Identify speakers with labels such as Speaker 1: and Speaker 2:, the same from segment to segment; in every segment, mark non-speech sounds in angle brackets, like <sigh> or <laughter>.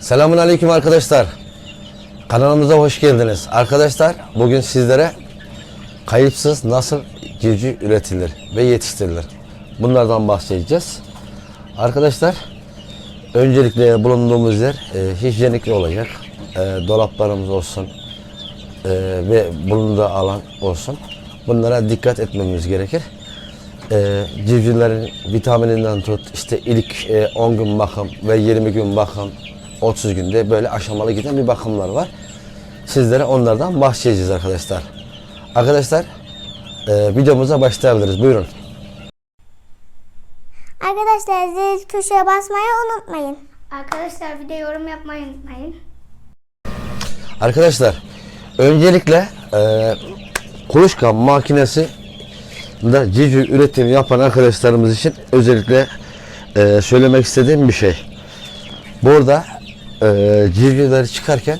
Speaker 1: Selamun Aleyküm arkadaşlar. Kanalımıza hoş geldiniz. Arkadaşlar bugün sizlere kayıpsız nasıl civciv üretilir ve yetiştirilir? Bunlardan bahsedeceğiz. Arkadaşlar öncelikle bulunduğumuz yer e, hijyenikli olacak. E, dolaplarımız olsun e, ve bulunduğu alan olsun. Bunlara dikkat etmemiz gerekir. E, civcivlerin vitamininden tut, işte ilk e, 10 gün bakım ve 20 gün bakım, 30 günde böyle aşamalı giden bir bakımlar var. Sizlere onlardan bahsedeceğiz arkadaşlar. Arkadaşlar e, videomuza başlayabiliriz. Buyurun.
Speaker 2: Arkadaşlar zil köşeye basmayı unutmayın.
Speaker 3: Arkadaşlar bir de yorum yapmayı unutmayın.
Speaker 1: Arkadaşlar öncelikle e, kuluçka makinesi da civciv üretimi yapan arkadaşlarımız için özellikle e, söylemek istediğim bir şey. Burada e, civcivleri çıkarken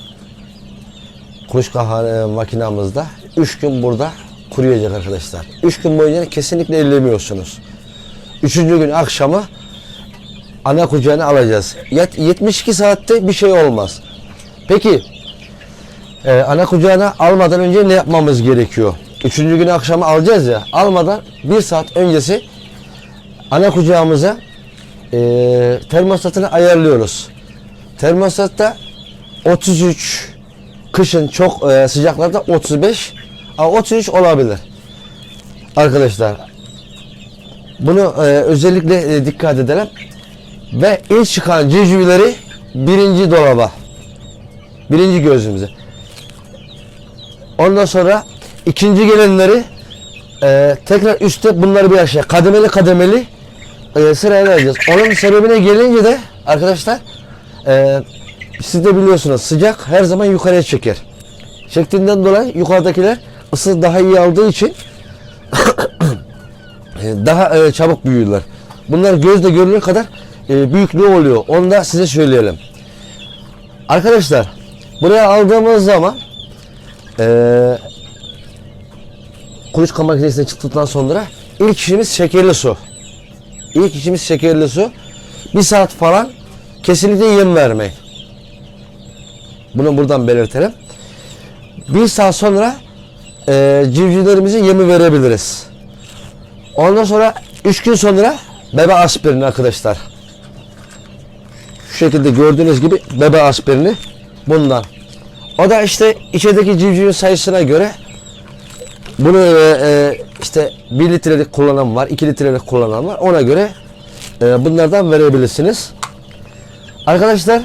Speaker 1: kuluçka hane- makinamızda 3 gün burada kuruyacak arkadaşlar. 3 gün boyunca kesinlikle ellemiyorsunuz. Üçüncü gün akşamı ana kucağına alacağız. Yet- 72 saatte bir şey olmaz. Peki ee, ana kucağına almadan önce ne yapmamız gerekiyor? Üçüncü günü akşamı alacağız ya. Almadan bir saat öncesi ana kucağımıza e, termostatını ayarlıyoruz. Termostatta 33 kışın çok e, sıcaklarda 35 ama 33 olabilir. Arkadaşlar bunu e, özellikle e, dikkat edelim. Ve ilk çıkan civcivleri birinci dolaba birinci gözümüze. Ondan sonra ikinci gelenleri e, tekrar üstte bunları bir aşağı kademeli kademeli e, sıraya vereceğiz. Onun sebebine gelince de arkadaşlar e, siz de biliyorsunuz sıcak her zaman yukarıya çeker. Çektiğinden dolayı yukarıdakiler ısı daha iyi aldığı için <coughs> e, daha e, çabuk büyürler. Bunlar gözle görülür kadar e, büyüklüğü oluyor. Onu da size söyleyelim. Arkadaşlar buraya aldığımız zaman ee, kuluçka makinesine çıktıktan sonra ilk işimiz şekerli su. İlk işimiz şekerli su. Bir saat falan kesinlikle yem vermeyin. Bunu buradan belirtelim. Bir saat sonra e, civcivlerimize yemi verebiliriz. Ondan sonra 3 gün sonra bebe aspirini arkadaşlar. Şu şekilde gördüğünüz gibi bebe aspirini bundan. O da işte içerideki civcivin sayısına göre bunu e, e, işte 1 litrelik kullanan var, 2 litrelik kullanan var. Ona göre e, bunlardan verebilirsiniz. Arkadaşlar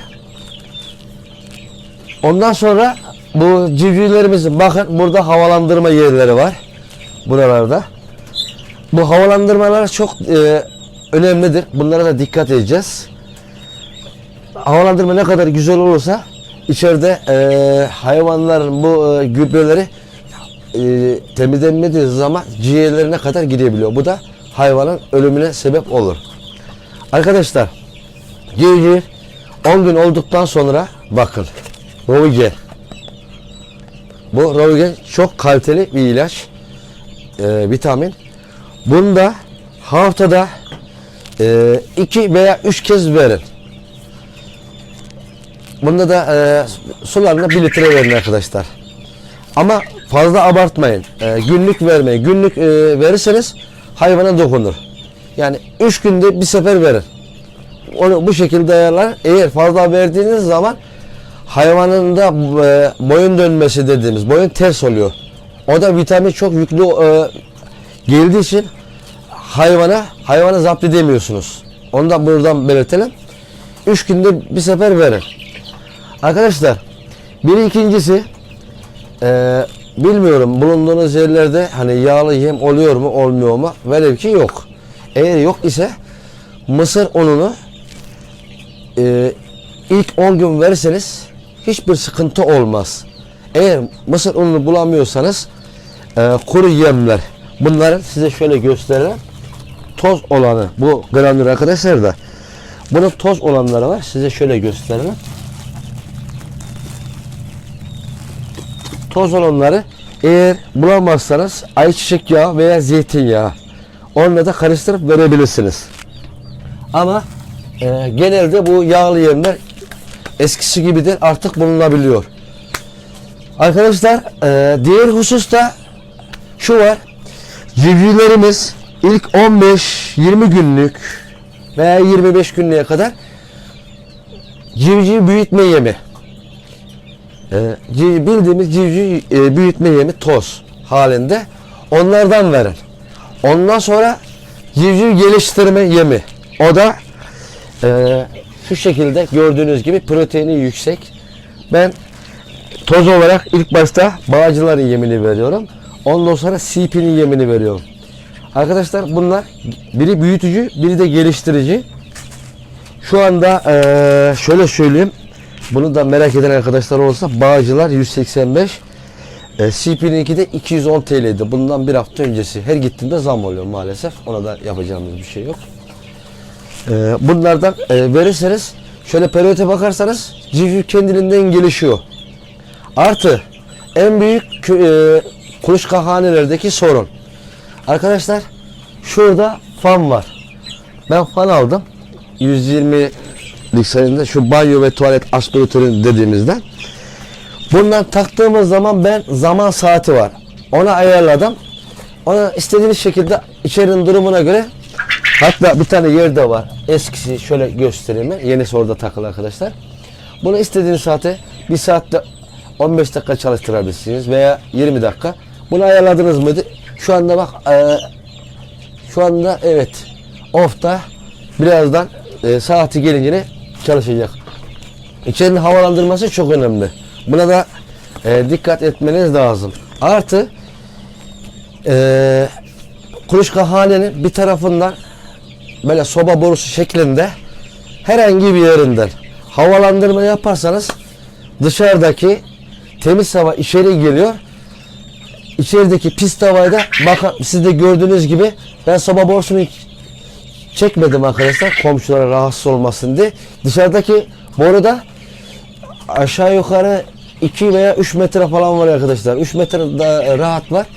Speaker 1: ondan sonra bu civcivlerimizin bakın burada havalandırma yerleri var. Buralarda. Bu havalandırmalar çok e, önemlidir. Bunlara da dikkat edeceğiz. Havalandırma ne kadar güzel olursa içeride e, hayvanların bu e, gübreleri e, temizlenmediği zaman ciğerlerine kadar gidebiliyor. Bu da hayvanın ölümüne sebep olur. Arkadaşlar civciv 10 gün olduktan sonra bakın Rovigen bu Rovigen çok kaliteli bir ilaç e, vitamin. Bunda haftada 2 veya 3 kez verin. Bunda da e, sularına 1 litre verin arkadaşlar. Ama fazla abartmayın. E, günlük vermeyin. Günlük e, verirseniz hayvana dokunur. Yani 3 günde bir sefer verin. Onu bu şekilde ayarlar. Eğer fazla verdiğiniz zaman hayvanın da e, boyun dönmesi dediğimiz boyun ters oluyor. O da vitamin çok yüklü e, geldiği için hayvana hayvana zapt edemiyorsunuz. Onu da buradan belirtelim. 3 günde bir sefer verin. Arkadaşlar bir ikincisi eee, bilmiyorum bulunduğunuz yerlerde hani yağlı yem oluyor mu olmuyor mu velev ki yok. Eğer yok ise mısır ununu eee, ilk 10 gün verirseniz hiçbir sıkıntı olmaz. Eğer mısır ununu bulamıyorsanız eee, kuru yemler. Bunların size şöyle göstereyim toz olanı bu granül arkadaşlar da. Bunun toz olanları var size şöyle göstereyim toz olanları eğer bulamazsanız ayçiçek yağı veya zeytinyağı. Onunla da karıştırıp verebilirsiniz. Ama e, genelde bu yağlı yemler eskisi gibi değil artık bulunabiliyor. Arkadaşlar e, diğer hususta şu var. Civcivlerimiz ilk 15-20 günlük veya 25 günlüğe kadar civciv büyütme yemi. E, bildiğimiz civciv e, büyütme yemi toz halinde onlardan verin. Ondan sonra civciv geliştirme yemi. O da e, şu şekilde gördüğünüz gibi proteini yüksek. Ben toz olarak ilk başta bağcıların yemini veriyorum. Ondan sonra CP'nin yemini veriyorum. Arkadaşlar bunlar biri büyütücü, biri de geliştirici. Şu anda eee, şöyle söyleyeyim. Bunu da merak eden arkadaşlar olursa Bağcılar 185 e, CP'ninki de 210 TL'ydi. Bundan bir hafta öncesi. Her gittiğimde zam oluyor maalesef. Ona da yapacağımız bir şey yok. E, bunlardan e, verirseniz şöyle periyote bakarsanız civciv kendiliğinden gelişiyor. Artı en büyük e, kuluçkahanelerdeki sorun. Arkadaşlar şurada fan var. Ben fan aldım. 120'lik sayında şu banyo ve tuvalet aspiratörü dediğimizden. Bundan taktığımız zaman ben zaman saati var. Ona ayarladım. Ona istediğiniz şekilde içerinin durumuna göre hatta bir tane yerde var. Eskisi şöyle göstereyim ben. Yenisi orada takılı arkadaşlar. Bunu istediğiniz saate bir saatte 15 dakika çalıştırabilirsiniz veya 20 dakika. Bunu ayarladınız mıydı? Şu anda bak e, şu anda evet off'ta birazdan e, saati gelince çalışacak. İçerinin havalandırması çok önemli. Buna da e, dikkat etmeniz lazım. Artı e, kuluçkahanenin bir tarafından böyle soba borusu şeklinde herhangi bir yerinden havalandırma yaparsanız dışarıdaki temiz hava içeri geliyor. İçerideki pis havayı da bakın siz de gördüğünüz gibi ben soba borusunu çekmedim arkadaşlar komşulara rahatsız olmasın diye. Dışarıdaki boruda aşağı yukarı 2 veya 3 metre falan var arkadaşlar. 3 metre da rahat var.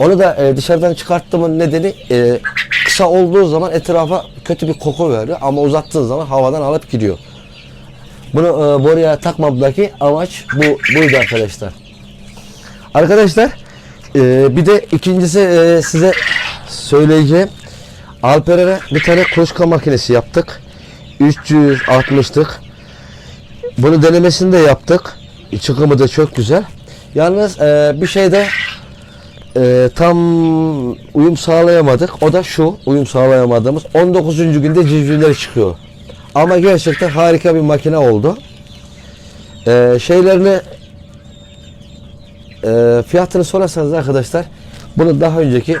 Speaker 1: Onu da e, dışarıdan çıkarttığımın nedeni e, kısa olduğu zaman etrafa kötü bir koku veriyor ama uzattığın zaman havadan alıp gidiyor. Bunu e, boruya takmamdaki amaç bu buydu arkadaşlar. Arkadaşlar e, bir de ikincisi e, size söyleyeceğim. Alperen'e bir tane kuluçka makinesi yaptık. 360'lık. Bunu denemesini de yaptık. Çıkımı da çok güzel. Yalnız e, bir şeyde e, tam uyum sağlayamadık. O da şu uyum sağlayamadığımız 19. günde civcivler çıkıyor. Ama gerçekten harika bir makine oldu. E, şeylerini e, fiyatını sorarsanız arkadaşlar bunu daha önceki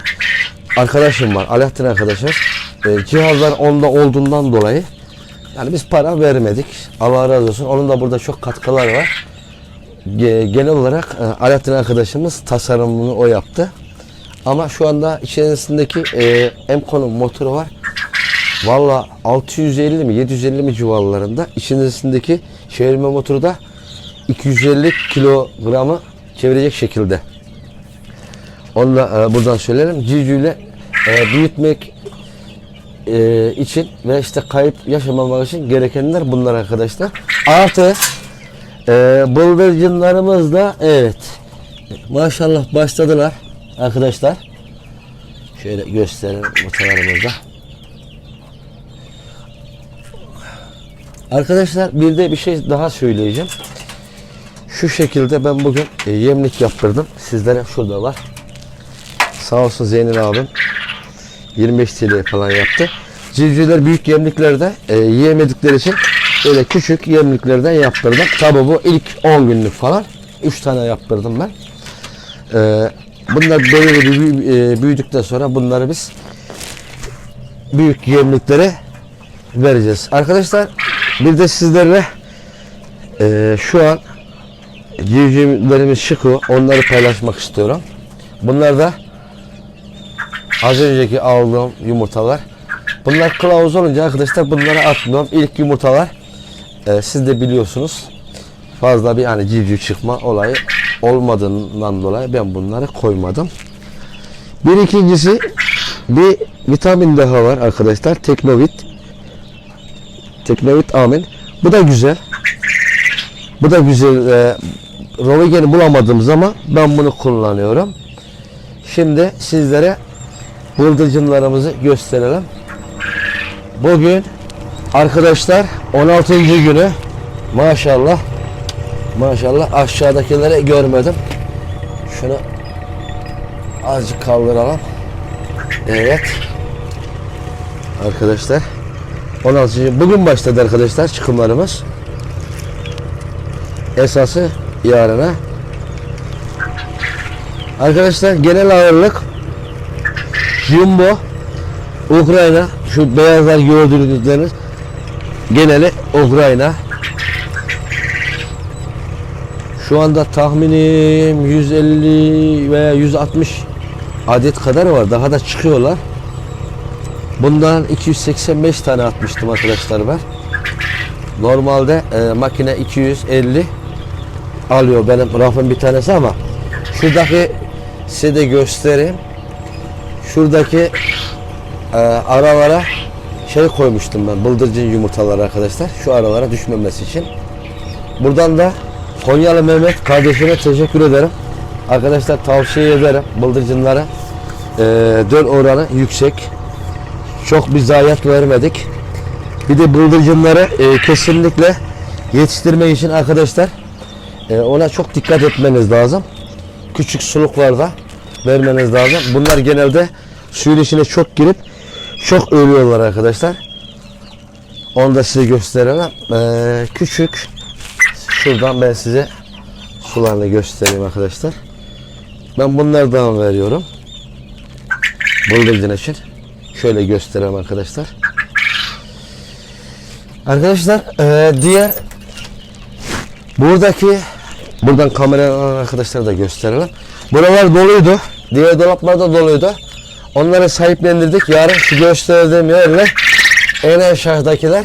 Speaker 1: arkadaşım var. Alaaddin arkadaşım. E, cihazlar onda olduğundan dolayı yani biz para vermedik. Allah razı olsun. Onun da burada çok katkılar var. Ge- Genel olarak e, Alaaddin arkadaşımız tasarımını o yaptı. Ama şu anda içerisindeki e, Emcon'un motoru var. Valla 650 mi 750 mi civarlarında. İçerisindeki çevirme motoru da 250 kilogramı çevirecek şekilde. Onu da e, buradan söyleyelim. Civcivle e, büyütmek e, için ve işte kayıp yaşamamak için gerekenler bunlar arkadaşlar. Artı e, bıldırcınlarımız da evet maşallah başladılar arkadaşlar. Şöyle gösterelim motorlarımızda. Arkadaşlar bir de bir şey daha söyleyeceğim. Şu şekilde ben bugün e, yemlik yaptırdım. Sizlere şurada var. Sağ olsun Zeynel abim 25 TL falan yaptı. Civcivler büyük yemliklerde e, yiyemedikleri için böyle küçük yemliklerden yaptırdım. Tabi bu ilk 10 günlük falan. 3 tane yaptırdım ben. E, bunlar böyle e, büyüdükten sonra bunları biz büyük yemliklere vereceğiz. Arkadaşlar bir de sizlerle e, şu an civcivlerimiz çıkıyor. Onları paylaşmak istiyorum. Bunlar da az önceki aldığım yumurtalar. Bunlar kılavuz olunca arkadaşlar bunları atmıyorum. İlk yumurtalar e, siz de biliyorsunuz fazla bir hani civciv çıkma olayı olmadığından dolayı ben bunları koymadım. Bir ikincisi bir vitamin daha var arkadaşlar. Teknovit. Teknovit Amin. Bu da güzel. Bu da güzel. E, Rovigeni bulamadığım zaman ben bunu kullanıyorum. Şimdi sizlere bıldırcınlarımızı gösterelim. Bugün arkadaşlar 16. günü maşallah maşallah aşağıdakileri görmedim. Şunu azıcık kaldıralım. Evet. Arkadaşlar 16. gün- bugün başladı arkadaşlar çıkımlarımız. Esası yarına. Arkadaşlar genel ağırlık Jumbo Ukrayna şu beyazlar gördüğünüzleriniz geneli Ukrayna. Şu anda tahminim 150 veya 160 adet kadar var. Daha da çıkıyorlar. Bundan 285 tane atmıştım arkadaşlar ben. Normalde e, makine 250 alıyor benim rafın bir tanesi ama şuradaki size de göstereyim. Şuradaki e, aralara şey koymuştum ben bıldırcın yumurtaları arkadaşlar şu aralara düşmemesi için. Buradan da Konyalı Mehmet kardeşime teşekkür ederim. Arkadaşlar tavsiye ederim bıldırcınlara e, döl oranı yüksek. Çok bir zayiat vermedik. Bir de bıldırcınları e, kesinlikle yetiştirmek için arkadaşlar e, ona çok dikkat etmeniz lazım. Küçük suluklarda vermeniz lazım. Bunlar genelde suyun içine çok girip çok ölüyorlar arkadaşlar. Onu da size gösterelim. Ee, küçük şuradan ben size sularını göstereyim arkadaşlar. Ben bunlardan veriyorum. Bıldırcın için. Şöyle göstereyim arkadaşlar. Arkadaşlar ee, diğer buradaki Buradan kamera arkadaşlara da gösterelim. Buralar doluydu. Diğer dolaplar da doluydu. Onları sahiplendirdik. Yarın şu gösterdiğim yerle en aşağıdakiler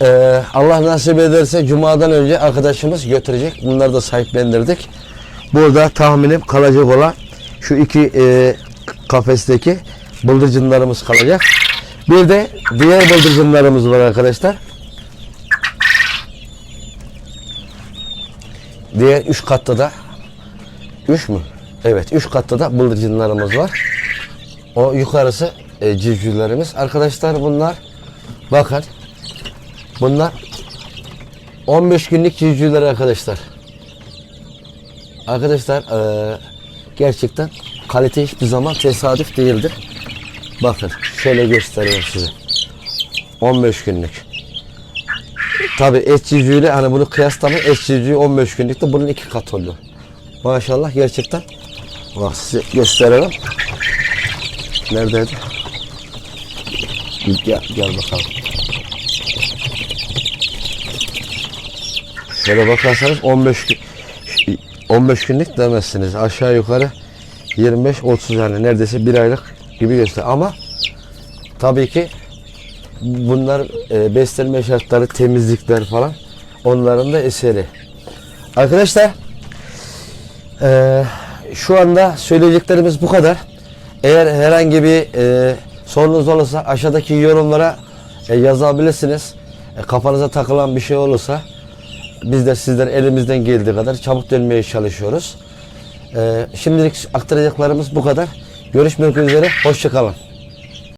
Speaker 1: eee, Allah nasip ederse Cuma'dan önce arkadaşımız götürecek. Bunları da sahiplendirdik. Burada tahminim kalacak olan şu iki eee, kafesteki bıldırcınlarımız kalacak. Bir de diğer bıldırcınlarımız var arkadaşlar. Diğer üç katta da üç mü? Evet üç katta da bıldırcınlarımız var. O yukarısı e, civcivlerimiz. Arkadaşlar bunlar bakın bunlar 15 günlük civcivler arkadaşlar. Arkadaşlar e, gerçekten kalite hiçbir zaman tesadüf değildir. Bakın şöyle göstereyim size. 15 günlük. Tabi et civciviyle hani bunu kıyaslamayın. Et civcivi 15 günlükte bunun iki kat oluyor. Maşallah gerçekten. Bak size gösterelim. Neredeydi? Gel, gel bakalım. Şöyle bakarsanız 15 gün 15 günlük demezsiniz. Aşağı yukarı 25-30 yani neredeyse bir aylık gibi göster. Ama tabii ki bunlar e, beslenme şartları, temizlikler falan onların da eseri. Arkadaşlar e, şu anda söyleyeceklerimiz bu kadar. Eğer herhangi bir e, sorunuz olursa aşağıdaki yorumlara e, yazabilirsiniz. E, kafanıza takılan bir şey olursa biz de sizler elimizden geldiği kadar çabuk dönmeye çalışıyoruz. E, şimdilik aktaracaklarımız bu kadar. Görüşmek üzere. Hoşçakalın.